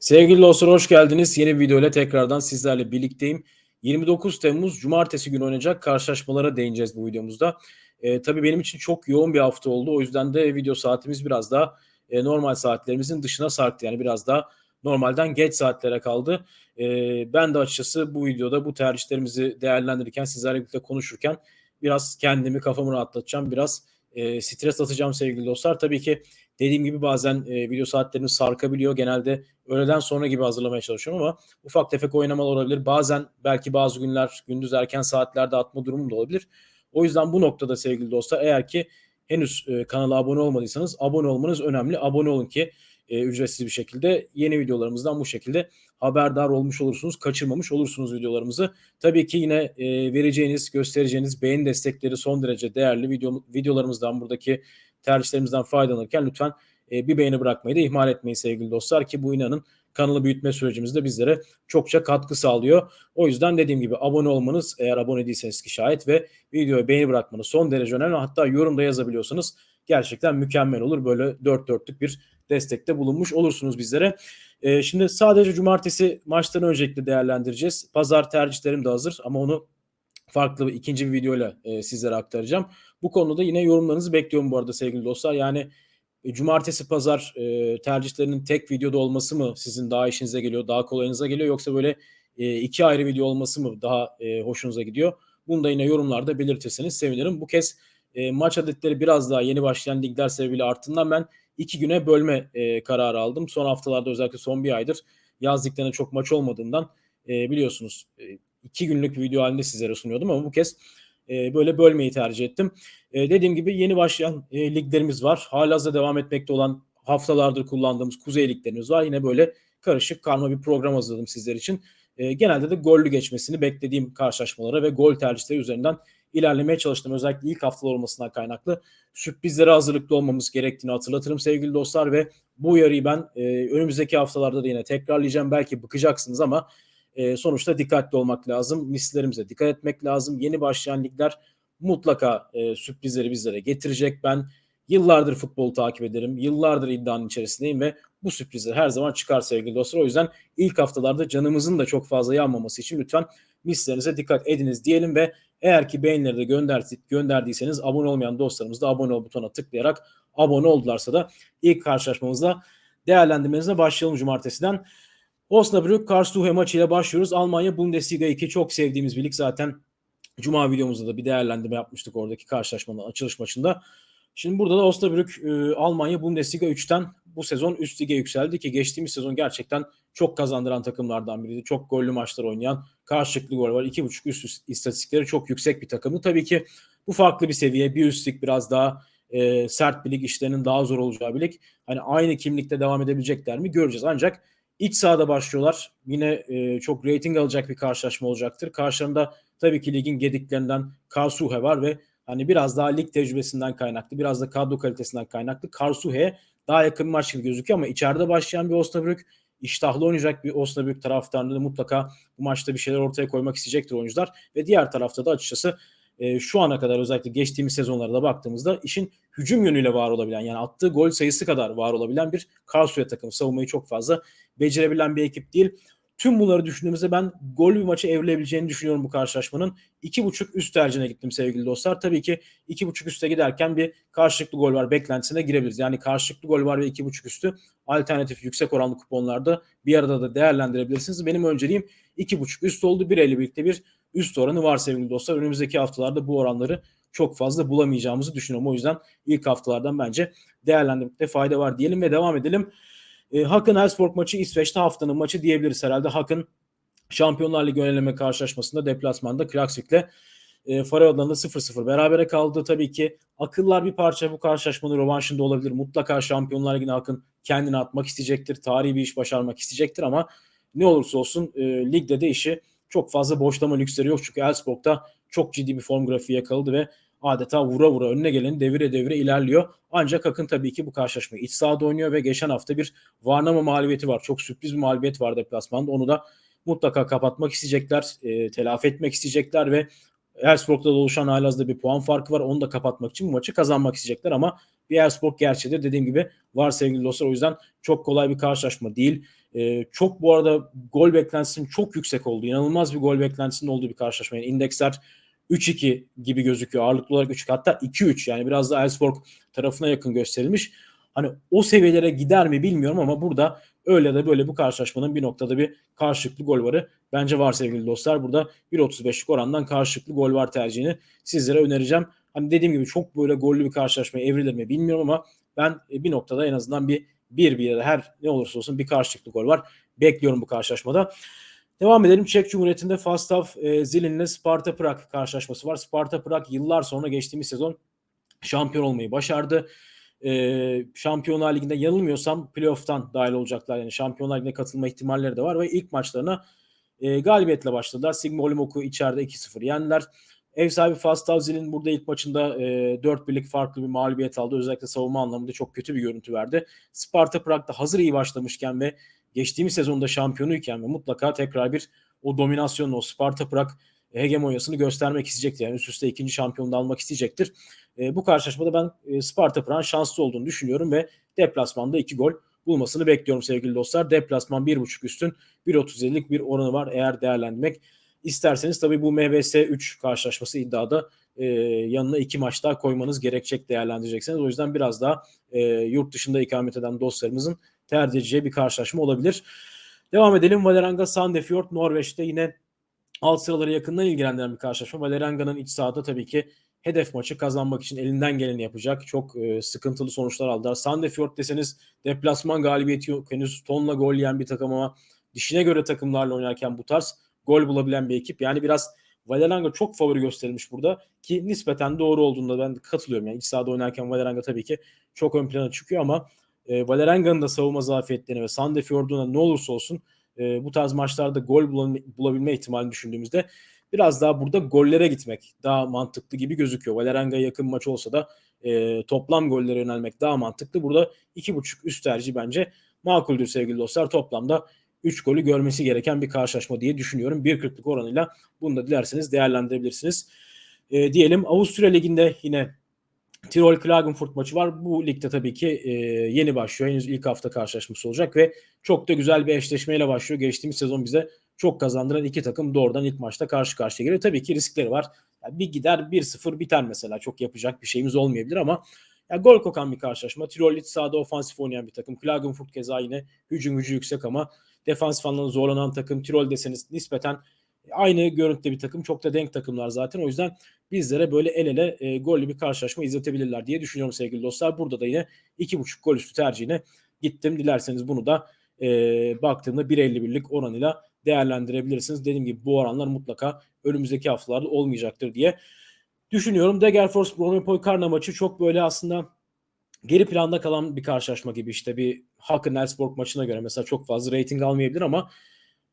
Sevgili dostlar hoş geldiniz. Yeni bir video ile tekrardan sizlerle birlikteyim. 29 Temmuz Cumartesi günü oynayacak karşılaşmalara değineceğiz bu videomuzda. E, tabii benim için çok yoğun bir hafta oldu. O yüzden de video saatimiz biraz daha e, normal saatlerimizin dışına sarktı. Yani biraz daha normalden geç saatlere kaldı. E, ben de açıkçası bu videoda bu tercihlerimizi değerlendirirken sizlerle birlikte konuşurken biraz kendimi kafamı rahatlatacağım. Biraz e, stres atacağım sevgili dostlar. Tabii ki dediğim gibi bazen e, video saatlerimiz sarkabiliyor. Genelde öğleden sonra gibi hazırlamaya çalışıyorum ama ufak tefek oynamalar olabilir. Bazen belki bazı günler gündüz erken saatlerde atma durumu da olabilir. O yüzden bu noktada sevgili dostlar eğer ki henüz e, kanala abone olmadıysanız abone olmanız önemli. Abone olun ki e, ücretsiz bir şekilde yeni videolarımızdan bu şekilde haberdar olmuş olursunuz, kaçırmamış olursunuz videolarımızı. Tabii ki yine e, vereceğiniz, göstereceğiniz beğeni destekleri son derece değerli. Video, videolarımızdan, buradaki tercihlerimizden faydalanırken lütfen e, bir beğeni bırakmayı da ihmal etmeyin sevgili dostlar ki bu inanın kanalı büyütme sürecimizde bizlere çokça katkı sağlıyor. O yüzden dediğim gibi abone olmanız eğer abone değilseniz ki şayet ve videoya beğeni bırakmanız son derece önemli. Hatta yorumda yazabiliyorsanız gerçekten mükemmel olur. Böyle dört dörtlük bir destekte bulunmuş olursunuz bizlere. Ee, şimdi sadece cumartesi maçtan öncelikle değerlendireceğiz. Pazar tercihlerim de hazır ama onu farklı bir ikinci bir videoyla e, sizlere aktaracağım. Bu konuda yine yorumlarınızı bekliyorum bu arada sevgili dostlar. Yani e, cumartesi pazar e, tercihlerinin tek videoda olması mı sizin daha işinize geliyor, daha kolayınıza geliyor yoksa böyle e, iki ayrı video olması mı daha e, hoşunuza gidiyor? Bunu da yine yorumlarda belirtirseniz sevinirim. Bu kez e, maç adetleri biraz daha yeni başlayan ligler sebebiyle arttığından ben iki güne bölme e, kararı aldım. Son haftalarda özellikle son bir aydır yaz liglerine çok maç olmadığından e, biliyorsunuz e, iki günlük bir video halinde sizlere sunuyordum ama bu kez e, böyle bölmeyi tercih ettim. E, dediğim gibi yeni başlayan e, liglerimiz var. Halihazırda devam etmekte olan haftalardır kullandığımız kuzey liglerimiz var. Yine böyle karışık karma bir program hazırladım sizler için. E, genelde de gollü geçmesini beklediğim karşılaşmalara ve gol tercihleri üzerinden ilerlemeye çalıştım. Özellikle ilk haftalar olmasından kaynaklı sürprizlere hazırlıklı olmamız gerektiğini hatırlatırım sevgili dostlar ve bu uyarıyı ben e, önümüzdeki haftalarda da yine tekrarlayacağım. Belki bıkacaksınız ama e, sonuçta dikkatli olmak lazım. Mislerimize dikkat etmek lazım. Yeni başlayan ligler mutlaka e, sürprizleri bizlere getirecek. Ben yıllardır futbolu takip ederim. Yıllardır iddianın içerisindeyim ve bu sürprizler her zaman çıkar sevgili dostlar. O yüzden ilk haftalarda canımızın da çok fazla yanmaması için lütfen mislerinize dikkat ediniz diyelim ve eğer ki beğenileri de gönderdiyseniz abone olmayan dostlarımız da abone ol butonuna tıklayarak abone oldularsa da ilk karşılaşmamızda değerlendirmenize başlayalım cumartesiden. Osnabrück Karlsruhe maçıyla başlıyoruz. Almanya Bundesliga 2 çok sevdiğimiz bir lig zaten. Cuma videomuzda da bir değerlendirme yapmıştık oradaki karşılaşmanın açılış maçında. Şimdi burada da Osnabrück e, Almanya Bundesliga 3'ten bu sezon üst lige yükseldi ki geçtiğimiz sezon gerçekten çok kazandıran takımlardan biriydi. Çok gollü maçlar oynayan, karşılıklı gol var. 2.5 üst, istatistikleri çok yüksek bir takımı. Tabii ki bu farklı bir seviye. Bir üstlük biraz daha e, sert bir lig, işlerinin daha zor olacağı bir lig. Hani aynı kimlikte devam edebilecekler mi göreceğiz. Ancak iç sahada başlıyorlar. Yine e, çok rating alacak bir karşılaşma olacaktır. Karşılarında tabii ki ligin gediklerinden Karlsruhe var ve hani biraz daha lig tecrübesinden kaynaklı, biraz da kadro kalitesinden kaynaklı Karlsruhe daha yakın maç gibi gözüküyor ama içeride başlayan bir Osnabrück iştahlı oynayacak bir Osnabrück taraftarında da mutlaka bu maçta bir şeyler ortaya koymak isteyecektir oyuncular ve diğer tarafta da açıkçası e, şu ana kadar özellikle geçtiğimiz sezonlarda baktığımızda işin hücum yönüyle var olabilen yani attığı gol sayısı kadar var olabilen bir Karlsruhe takımı savunmayı çok fazla becerebilen bir ekip değil. Tüm bunları düşündüğümüzde ben gol bir maçı evrilebileceğini düşünüyorum bu karşılaşmanın. 2.5 üst tercihine gittim sevgili dostlar. Tabii ki 2.5 üste giderken bir karşılıklı gol var beklentisine girebiliriz. Yani karşılıklı gol var ve 2.5 üstü alternatif yüksek oranlı kuponlarda bir arada da değerlendirebilirsiniz. Benim önceliğim 2.5 üst oldu. 1.50 birlikte bir üst oranı var sevgili dostlar. Önümüzdeki haftalarda bu oranları çok fazla bulamayacağımızı düşünüyorum. O yüzden ilk haftalardan bence değerlendirmekte fayda var diyelim ve devam edelim. E, Hakın Elfsborg maçı İsveç'te haftanın maçı diyebiliriz herhalde. Hakın Şampiyonlar Ligi öneleme karşılaşmasında deplasmanda Klaksvik'le e, Faroe 0-0 berabere kaldı. Tabii ki akıllar bir parça bu karşılaşmanın rövanşında olabilir. Mutlaka Şampiyonlar Ligi'ne Hakın kendini atmak isteyecektir. Tarihi bir iş başarmak isteyecektir ama ne olursa olsun e, ligde de işi çok fazla boşlama lüksleri yok. Çünkü Elfsborg'da çok ciddi bir form grafiği yakaladı ve adeta vura vura önüne geleni devire devire ilerliyor. Ancak Akın tabii ki bu karşılaşmayı iç sahada oynuyor ve geçen hafta bir Varnama mağlubiyeti var. Çok sürpriz bir mağlubiyet var deplasmanda. Onu da mutlaka kapatmak isteyecekler, e, telafi etmek isteyecekler ve Elfsborg'da da oluşan halihazırda bir puan farkı var. Onu da kapatmak için bu maçı kazanmak isteyecekler ama bir Elfsborg gerçeğidir. Dediğim gibi var sevgili dostlar. O yüzden çok kolay bir karşılaşma değil. E, çok bu arada gol beklentisinin çok yüksek olduğu, inanılmaz bir gol beklentisinin olduğu bir karşılaşma. Yani indeksler 3-2 gibi gözüküyor. Ağırlıklı olarak 3 hatta 2-3 yani biraz da Elfsborg tarafına yakın gösterilmiş. Hani o seviyelere gider mi bilmiyorum ama burada öyle de böyle bu karşılaşmanın bir noktada bir karşılıklı gol varı bence var sevgili dostlar. Burada 1.35'lik orandan karşılıklı gol var tercihini sizlere önereceğim. Hani dediğim gibi çok böyle gollü bir karşılaşmaya evrilir mi bilmiyorum ama ben e, bir noktada en azından bir bir bir ya her ne olursa olsun bir karşılıklı gol var. Bekliyorum bu karşılaşmada. Devam edelim. Çek Cumhuriyeti'nde Fastav e, Zilin'le Sparta Prag karşılaşması var. Sparta Prag yıllar sonra geçtiğimiz sezon şampiyon olmayı başardı. E, Şampiyonlar Ligi'nde yanılmıyorsam playoff'tan dahil olacaklar. Yani Şampiyonlar Ligi'ne katılma ihtimalleri de var ve ilk maçlarına e, galibiyetle başladılar. Sigma Olimok'u içeride 2-0 yendiler. Ev sahibi Fastav Zilin burada ilk maçında e, 4 birlik farklı bir mağlubiyet aldı. Özellikle savunma anlamında çok kötü bir görüntü verdi. Sparta Prag'da hazır iyi başlamışken ve geçtiğimiz sezonda şampiyonuyken ve mutlaka tekrar bir o dominasyonla o Sparta Prag hegemonyasını göstermek isteyecektir. Yani üst üste ikinci şampiyonu da almak isteyecektir. E, bu karşılaşmada ben e, Sparta Prag'ın şanslı olduğunu düşünüyorum ve deplasmanda iki gol bulmasını bekliyorum sevgili dostlar. Deplasman 1.5 üstün 1.37'lik bir oranı var eğer değerlendirmek isterseniz. Tabii bu MBS 3 karşılaşması iddiada e, yanına iki maç daha koymanız gerekecek değerlendireceksiniz. O yüzden biraz daha e, yurt dışında ikamet eden dostlarımızın tercih edeceği bir karşılaşma olabilir. Devam edelim. Valeranga Sandefjord Norveç'te yine alt sıraları yakından ilgilendiren bir karşılaşma. Valeranga'nın iç sahada tabii ki hedef maçı kazanmak için elinden geleni yapacak. Çok e, sıkıntılı sonuçlar aldılar. Sandefjord deseniz deplasman galibiyeti yok. Henüz tonla gol yiyen bir takım ama dişine göre takımlarla oynarken bu tarz gol bulabilen bir ekip. Yani biraz Valeranga çok favori gösterilmiş burada ki nispeten doğru olduğunda ben katılıyorum. Yani iç sahada oynarken Valeranga tabii ki çok ön plana çıkıyor ama e, Valeranga'nın da savunma zafiyetlerini ve Sandefjord'un ne olursa olsun e, bu tarz maçlarda gol bulabilme ihtimalini düşündüğümüzde biraz daha burada gollere gitmek daha mantıklı gibi gözüküyor. Valeranga'ya yakın maç olsa da e, toplam gollere yönelmek daha mantıklı. Burada 2.5 üst tercih bence makuldür sevgili dostlar. Toplamda 3 golü görmesi gereken bir karşılaşma diye düşünüyorum. 1.40'lık oranıyla bunu da dilerseniz değerlendirebilirsiniz. E, diyelim Avusturya Ligi'nde yine Tirol Klagenfurt maçı var. Bu ligde tabii ki e, yeni başlıyor. Henüz ilk hafta karşılaşması olacak ve çok da güzel bir eşleşmeyle başlıyor. Geçtiğimiz sezon bize çok kazandıran iki takım doğrudan ilk maçta karşı karşıya geliyor. Tabii ki riskleri var. Yani bir gider 1-0 biter mesela. Çok yapacak bir şeyimiz olmayabilir ama ya gol kokan bir karşılaşma. Tirol iç sahada ofansif oynayan bir takım. Klagenfurt keza yine hücum gücü yüksek ama defansif anlamda zorlanan takım. Tirol deseniz nispeten aynı görüntüde bir takım. Çok da denk takımlar zaten. O yüzden bizlere böyle el ele e, gollü bir karşılaşma izletebilirler diye düşünüyorum sevgili dostlar. Burada da yine 2.5 gol üstü tercihine gittim. Dilerseniz bunu da e, baktığımda 1.51'lik oranıyla değerlendirebilirsiniz. Dediğim gibi bu oranlar mutlaka önümüzdeki haftalarda olmayacaktır diye düşünüyorum. Degerfors Bromipol Karna maçı çok böyle aslında geri planda kalan bir karşılaşma gibi işte bir Hakan Elfsborg maçına göre mesela çok fazla rating almayabilir ama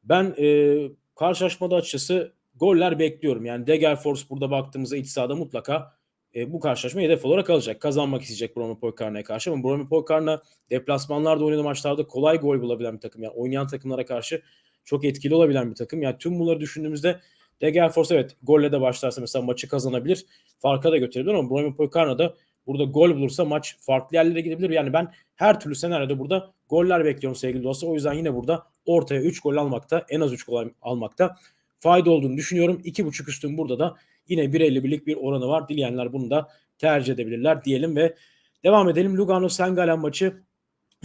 ben e, karşılaşmada açıkçası goller bekliyorum. Yani Degerfors burada baktığımızda iç sahada mutlaka e, bu karşılaşma hedef olarak alacak. Kazanmak isteyecek Bromi Polkarna'ya karşı ama Bromi Polkarna deplasmanlarda oynadığı maçlarda kolay gol bulabilen bir takım. Yani oynayan takımlara karşı çok etkili olabilen bir takım. Yani tüm bunları düşündüğümüzde Degerfors evet golle de başlarsa mesela maçı kazanabilir. Farka da götürebilir ama Bromi Polkarna da burada gol bulursa maç farklı yerlere gidebilir. Yani ben her türlü senaryoda burada goller bekliyorum sevgili dostlar. O yüzden yine burada ortaya 3 gol almakta en az 3 gol almakta fayda olduğunu düşünüyorum. 2.5 üstün burada da yine 1.51'lik bir oranı var. Dileyenler bunu da tercih edebilirler diyelim ve devam edelim. Lugano Sengalen maçı.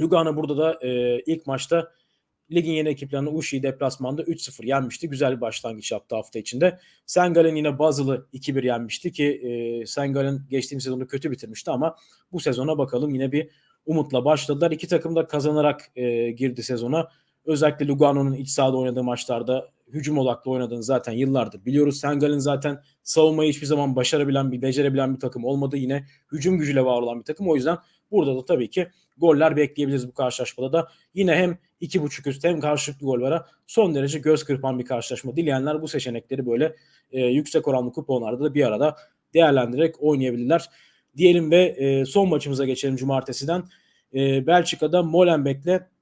Lugano burada da e, ilk maçta ligin yeni ekiplerini Uşi deplasmanda 3-0 yenmişti. Güzel bir başlangıç yaptı hafta içinde. Sengalen yine Basel'ı 2-1 yenmişti ki e, Sengalen geçtiğimiz sezonu kötü bitirmişti ama bu sezona bakalım yine bir umutla başladılar. İki takım da kazanarak e, girdi sezona. Özellikle Lugano'nun iç sahada oynadığı maçlarda hücum odaklı oynadığını zaten yıllardır biliyoruz. Sengal'in zaten savunmayı hiçbir zaman başarabilen bir, becerebilen bir takım olmadı. Yine hücum gücüyle var olan bir takım. O yüzden burada da tabii ki goller bekleyebiliriz bu karşılaşmada da. Yine hem 2.5 üst hem karşılıklı gol vara son derece göz kırpan bir karşılaşma. Dileyenler bu seçenekleri böyle e, yüksek oranlı kuponlarda da bir arada değerlendirerek oynayabilirler. Diyelim ve e, son maçımıza geçelim cumartesiden. E, Belçika'da Molenbeek'le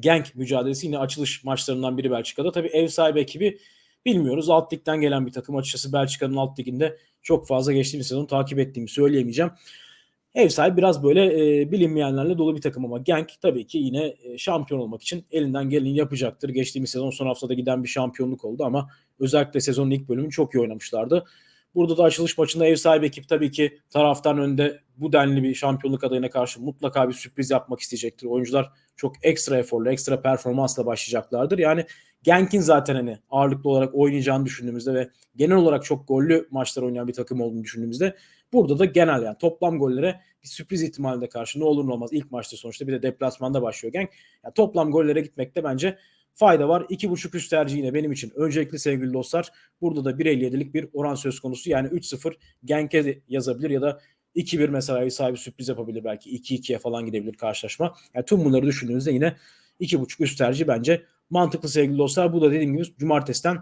Genk mücadelesi yine açılış maçlarından biri Belçika'da. Tabii ev sahibi ekibi bilmiyoruz. Alt ligden gelen bir takım açıkçası Belçika'nın alt liginde çok fazla geçtiğimiz sezon takip ettiğimi söyleyemeyeceğim. Ev sahibi biraz böyle e, bilinmeyenlerle dolu bir takım ama Genk tabii ki yine e, şampiyon olmak için elinden geleni yapacaktır. Geçtiğimiz sezon son haftada giden bir şampiyonluk oldu ama özellikle sezonun ilk bölümünü çok iyi oynamışlardı. Burada da açılış maçında ev sahibi ekip tabii ki taraftan önde bu denli bir şampiyonluk adayına karşı mutlaka bir sürpriz yapmak isteyecektir. Oyuncular çok ekstra eforlu, ekstra performansla başlayacaklardır. Yani Genk'in zaten hani ağırlıklı olarak oynayacağını düşündüğümüzde ve genel olarak çok gollü maçlar oynayan bir takım olduğunu düşündüğümüzde burada da genel yani toplam gollere bir sürpriz ihtimalinde karşı ne olur ne olmaz ilk maçta sonuçta bir de deplasmanda başlıyor Genk. Yani toplam gollere gitmekte bence fayda var. 2.5 üst tercih yine benim için öncelikli sevgili dostlar. Burada da 1.57'lik bir oran söz konusu. Yani 3-0 Genk'e yazabilir ya da 2-1 mesela ev sahibi sürpriz yapabilir belki 2-2'ye falan gidebilir karşılaşma. Yani tüm bunları düşündüğünüzde yine 2.5 üst tercih bence mantıklı sevgili dostlar. Bu da dediğim gibi cumartesiden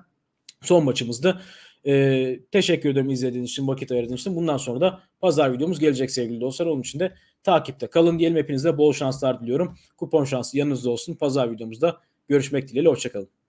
son maçımızdı. Ee, teşekkür ederim izlediğiniz için, vakit ayırdığınız için. Bundan sonra da pazar videomuz gelecek sevgili dostlar. Onun için de takipte kalın diyelim. Hepinize bol şanslar diliyorum. Kupon şansı yanınızda olsun. Pazar videomuzda görüşmek dileğiyle. Hoşçakalın.